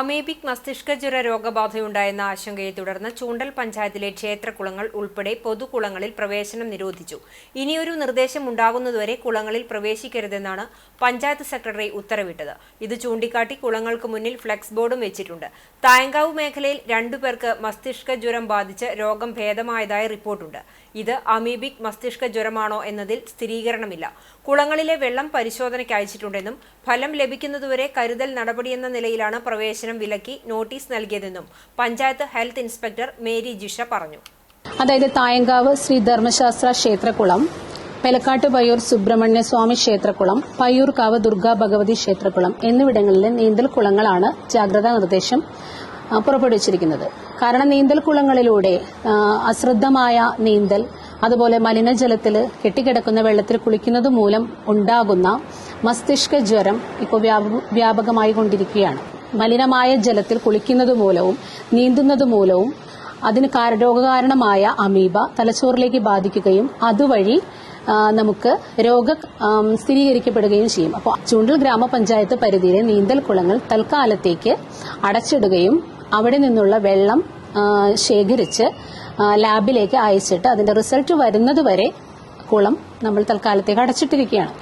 Amoebic മസ്തിഷ്കജ്വര രോഗബാധയുണ്ടായെന്ന ആശങ്കയെ തുടർന്ന് ചൂണ്ടൽ പഞ്ചായത്തിലെ ക്ഷേത്രകുളങ്ങൾ ഉൾപ്പെടെ പൊതുകുളങ്ങളിൽ പ്രവേശനം നിരോധിച്ചു. ഇനിയൊരു നിർദ്ദേശം ഉണ്ടാകുന്നതുവരെ കുളങ്ങളിൽ പ്രവേശിക്കരുതെന്നാണ് പഞ്ചായത്ത് സെക്രട്ടറി ഉത്തരവിട്ടത്. ഇത് ചൂണ്ടിക്കാട്ടി കുളങ്ങൾക്ക് മുന്നിൽ ഫ്ലെക്സ് ബോർഡും വെച്ചിട്ടുണ്ട്. തായങ്കാവ് മേഖലയിൽ രണ്ടുപേർക്ക് മസ്തിഷ്ക ജ്വരം ബാധിച്ച് രോഗം ഭേദമായതായി റിപ്പോർട്ടുണ്ട്. ഇത് അമീബിക് മസ്തിഷ്ക ജ്വരമാണോ എന്നതിൽ സ്ഥിരീകരണമില്ല. കുളങ്ങളിലെ വെള്ളം പരിശോധനയ്ക്ക് അയച്ചിട്ടുണ്ടെന്നും ഫലം ലഭിക്കുന്നതുവരെ കരുതൽ നടപടിയെന്ന നിലയിലാണ് പ്രവേശനം വിലക്കി നോട്ടീസ് നൽകിയതെന്നും panchayat health inspector Mary Jisha പറഞ്ഞു. അതായത് തായങ്കാവ് ശ്രീ ധർമ്മശാസ്ത്ര ക്ഷേത്രകുളം പെലക്കാട്ട് പയ്യൂർ സുബ്രഹ്മണ്യ സ്വാമി ക്ഷേത്രക്കുളം പയ്യൂർക്കാവ് ദുർഗാ ഭഗവതി ക്ഷേത്രക്കുളം എന്നിവിടങ്ങളിലെ നീന്തൽ കുളങ്ങളാണ് ജാഗ്രതാ നിർദ്ദേശം പുറപ്പെടുവിച്ചിരിക്കുന്നത്. കാരണം നീന്തൽ കുളങ്ങളിലൂടെ അശ്രദ്ധമായ നീന്തൽ അതുപോലെ മലിനജലത്തിൽ കെട്ടിക്കിടക്കുന്ന വെള്ളത്തിൽ കുളിക്കുന്നത് മൂലം ഉണ്ടാകുന്ന മസ്തിഷ്ക ജ്വരം ഇപ്പോൾ വ്യാപകമായി കൊണ്ടിരിക്കുകയാണ്. മലിനമായ ജലത്തിൽ കുളിക്കുന്നത് മൂലവും നീന്തുന്നത് മൂലവും അതിന് രോഗകാരണമായ അമീബ തലച്ചോറിലേക്ക് ബാധിക്കുകയും അതുവഴി നമുക്ക് രോഗ സ്ഥിരീകരിക്കപ്പെടുകയും ചെയ്യും. അപ്പോൾ ചൂണ്ടൽ ഗ്രാമപഞ്ചായത്ത് പരിധിയിലെ നീന്തൽ കുളങ്ങൾ തൽക്കാലത്തേക്ക് അടച്ചിടുകയും അവിടെ നിന്നുള്ള വെള്ളം ശേഖരിച്ച് ലാബിലേക്ക് അയച്ചിട്ട് അതിന്റെ റിസൾട്ട് വരുന്നതുവരെ കുളം നമ്മൾ തൽക്കാലത്തേക്ക് അടച്ചിട്ടിരിക്കുകയാണ്.